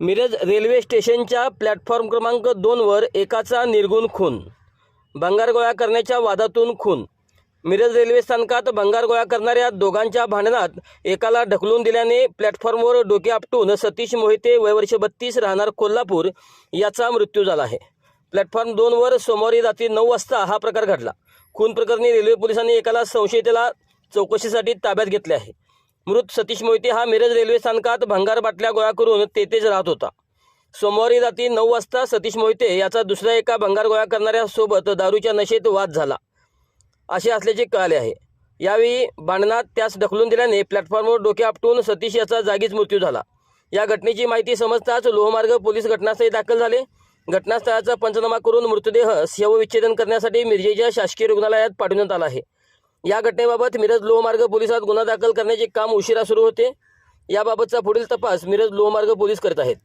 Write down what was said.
Miraj railway स्टेशनच्या platform क्रमांक दोनवर एकाचा निर्गुण खून. भंगार गोळा करण्याच्या वादातून खून. मिरज रेल्वे स्थानकात भंगार गोळा करणाऱ्या दोघांच्या भांडणात एकाला ढकलून दिल्याने प्लॅटफॉर्मवर डोके आपटून सतीश मोहिते वयवर्ष बत्तीस राहणार कोल्हापूर याचा मृत्यू झाला आहे. प्लॅटफॉर्म दोनवर सोमवारी रात्री नऊ वाजता हा प्रकार घडला. खून प्रकरणी रेल्वे पोलिसांनी एकाला संशयितेला चौकशीसाठी ताब्यात घेतले आहे. मृत सतीश मोहिते हा मिरज रेल्वे स्थानकात भंगार बाटल्या गोळा करून तेथेच राहत होता. सोमवारी रात्री नऊ वाजता सतीश मोहिते याचा दुसऱ्या एका भंगार गोळा करणाऱ्यासोबत दारूच्या नशेत वाद झाला. असे असल्याचे कळाले आहे. यावेळी भांडणात त्यास ढकलून दिल्याने प्लॅटफॉर्मवर डोके आपटून सतीश याचा जागीच मृत्यू झाला. या घटनेची माहिती समजताच लोहमार्ग पोलीस घटनास्थळी दाखल झाले. घटनास्थळाचा पंचनामा करून मृतदेह शवविच्छेदन करण्यासाठी मिरजेच्या शासकीय रुग्णालयात पाठवण्यात आला आहे. या घटनेबाबत मिरज लोहमार्ग पोलिसात गुन्हा दाखल करण्याचे काम उशिरा सुरू होते. याबाबतचा पुढील तपास मिरज लोहमार्ग पोलीस करत आहेत.